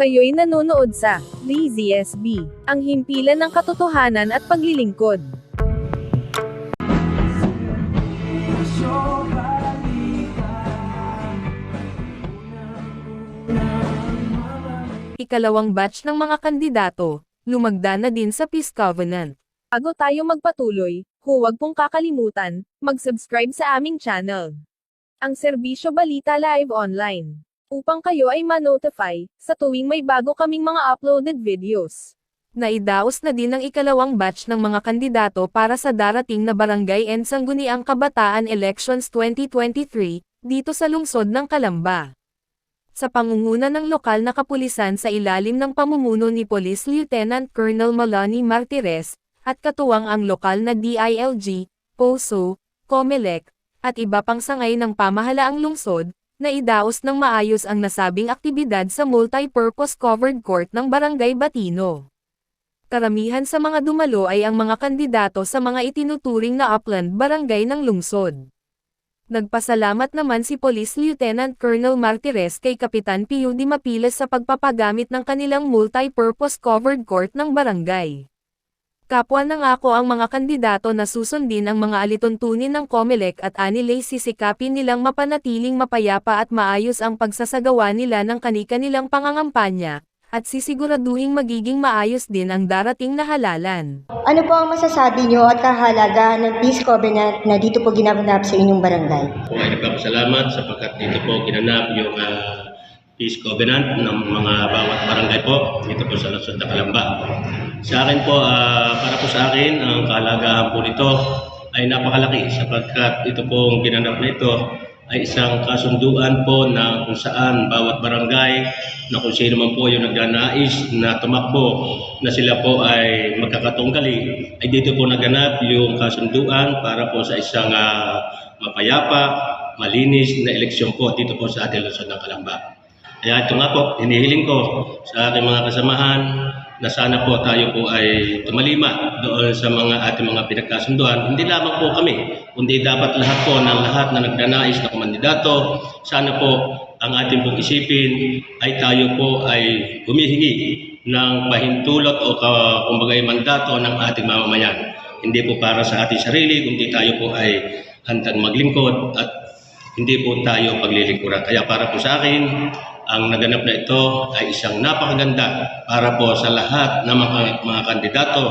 Kayo'y nanonood sa DZSB, ang himpilan ng katotohanan at paglilingkod. Ikalawang batch ng mga kandidato, lumagda na din sa Peace Covenant. Bago tayo magpatuloy, huwag pong kakalimutan, mag-subscribe sa aming channel. Ang Serbisyo Balita Live Online. Upang kayo ay ma-notify, sa tuwing may bago kaming mga uploaded videos. Naidaos na din ang ikalawang batch ng mga kandidato para sa darating na Barangay and Sangguniang Kabataan Elections 2023, dito sa lungsod ng Kalamba. Sa pangunguna ng lokal na kapulisan sa ilalim ng pamumuno ni Police Lieutenant Colonel Malani Martires, at katuwang ang lokal na DILG, POSO, COMELEC, at iba pang sangay ng pamahalaang lungsod, na idaos ng maayos ang nasabing aktibidad sa multi-purpose covered court ng Barangay Batino. Karamihan sa mga dumalo ay ang mga kandidato sa mga itinuturing na upland barangay ng lungsod. Nagpasalamat naman si Police Lieutenant Colonel Martires kay Kapitan Pio Di Mapiles sa pagpapagamit ng kanilang multi-purpose covered court ng barangay. Kapwa nangako ang mga kandidato na susundin ang mga alituntunin ng COMELEC at anilay sisikapin nilang mapanatiling mapayapa at maayos ang pagsasagawa nila ng kani-kanilang pangangampanya, at sisiguraduhing magiging maayos din ang darating na halalan. Ano po ang masasabi niyo at kahalagahan ng Peace Covenant na dito po ginaganap sa inyong barangay? nagpapasalamat sapagkat dito po ginanap yung ah, Peace Covenant ng mga bawat barangay po dito po sa Luzon, Kalamba. Sa akin po, ah, para po sa akin, ang kahalagahan po nito ay napakalaki sapagkat ito pong ginanap na ito ay isang kasunduan po na kung saan bawat barangay na kung sino man po yung nagnanais na tumakbo na sila po ay magkakatunggali ay dito po naganap yung kasunduan para po sa isang ah, mapayapa, malinis na eleksyon po dito po sa ating Luzon ng Kalamba. Kaya ito nga po, hinihiling ko sa aking mga kasamahan na sana po tayo po ay tumalima doon sa mga ating mga pinagkasunduan. Hindi lamang po kami, kundi dapat lahat po ng lahat na nagnanais na kumandidato, sana po ang ating pong isipin ay tayo po ay humihingi ng pahintulot o ka- kumbaga mandato ng ating mamamayan. Hindi po para sa ating sarili, kundi tayo po ay handang maglingkod at hindi po tayo paglilingkuran. Kaya para po sa akin, ang naganap na ito ay isang napakaganda para po sa lahat ng mga, mga kandidato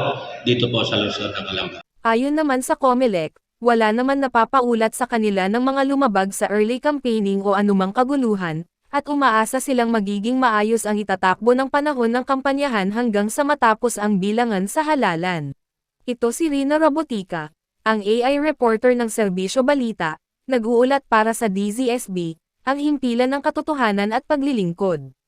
dito po sa Luzon ng Kalamba. Ayon naman sa COMELEC, wala naman napapaulat sa kanila ng mga lumabag sa early campaigning o anumang kaguluhan, at umaasa silang magiging maayos ang itatakbo ng panahon ng kampanyahan hanggang sa matapos ang bilangan sa halalan. Ito si Rina Robotica, ang AI reporter ng Serbisyo Balita, nag-uulat para sa DZSB, ang himpilan ng katotohanan at paglilingkod.